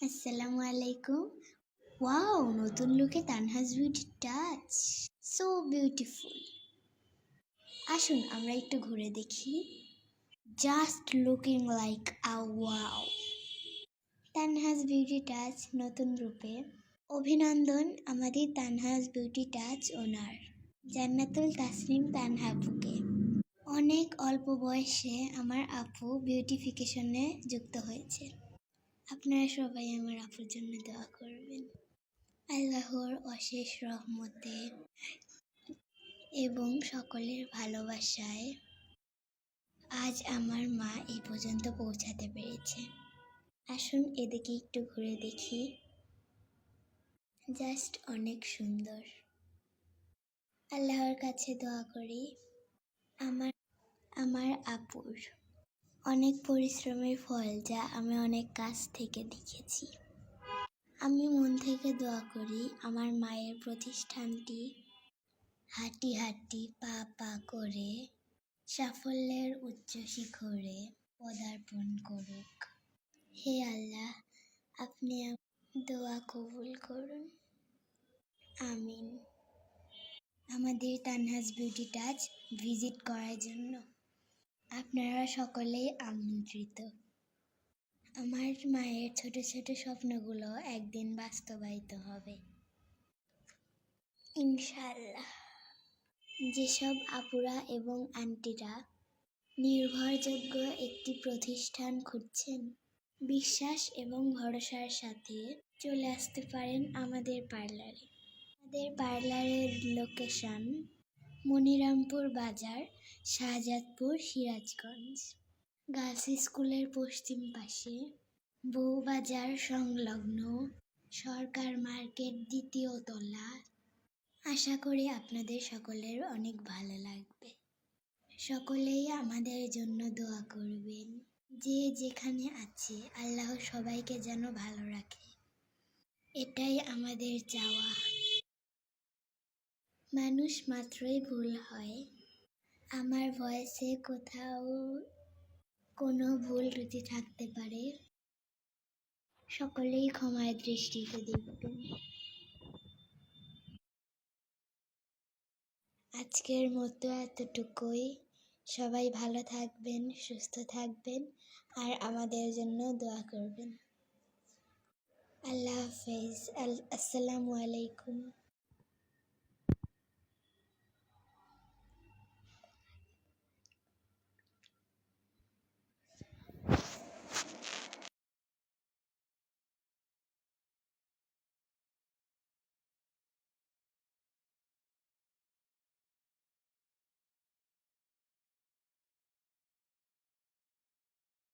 আসসালামু আলাইকুম ওয়াও নতুন লুকে Tanhaj beauty touch so beautiful আসুন, আমরা একটু ঘুরে দেখি। Just looking like a wow Tanhaj beauty touch নতুন রূপে। অভিনন্দন, আমাদের Tanhaj beauty touch owner Jannatul Tasnim Tanha আপুকে। অনেক অল্প বয়সে আমার আপু বিউটিফিকেশনে যুক্ত হয়েছে। আপনারা সবাই আমার আপুর জন্য দোয়া করবেন। আল্লাহর অশেষ রহমতে এবং সকলের ভালোবাসায় আজ আমার মা এই পর্যন্ত পৌঁছাতে পেরেছে। আসুন এদিকে একটু ঘুরে দেখি। জাস্ট অনেক সুন্দর। আল্লাহর কাছে দোয়া করি, আমার আমার আপুর। অনেক পরিশ্রমের ফল যা আমি অনেক কাছ থেকে দেখেছি। আমি মন থেকে দোয়া করি আমার মায়ের প্রতিষ্ঠানটি হাঁটি হাঁটি পা পা করে সাফল্যের উচ্চ শিখরে পদার্পণ করুক। হে আল্লাহ, আপনি দোয়া কবুল করুন। আমিন। আমাদের তানহাজ বিউটি টাচ ভিজিট করার জন্য। আপনারা সকলেই আমন্ত্রিত। আমার মায়ের ছোট ছোট স্বপ্নগুলো একদিন বাস্তবায়িত হবে। ইনশাল্লাহ যেসব আপুরা এবং আন্টিরা নির্ভরযোগ্য একটি প্রতিষ্ঠান খুঁজছেন, বিশ্বাস এবং ভরসার সাথে চলে আসতে পারেন আমাদের পার্লারে। আমাদের পার্লারের লোকেশন মনিরামপুর বাজার, শাহজাদপুর, সিরাজগঞ্জ। গার্লস স্কুলের পশ্চিম পাশে। বউবাজার সংলগ্ন, সরকার মার্কেট দ্বিতীয় তলা। আশা করি আপনাদের সকলের অনেক ভালো লাগবে। সকলেই আমাদের জন্য দোয়া করবেন। যে যেখানে আছে, আল্লাহ সবাইকে যেন ভালো রাখে। এটাই আমাদের চাওয়া। মানুষ মাত্রই ভুল হয়। আমার ভয়েসে কোথাও কোনো ভুল ত্রুটি থাকতে পারে। সকলেই ক্ষমার দৃষ্টিতে দেখবেন আজকের মতো এতটুকুই। সবাই ভালো থাকবেন, সুস্থ থাকবেন, আর আমাদের জন্য দোয়া করবেন। আল্লাহ হাফেজ। আসসালামু আলাইকুম।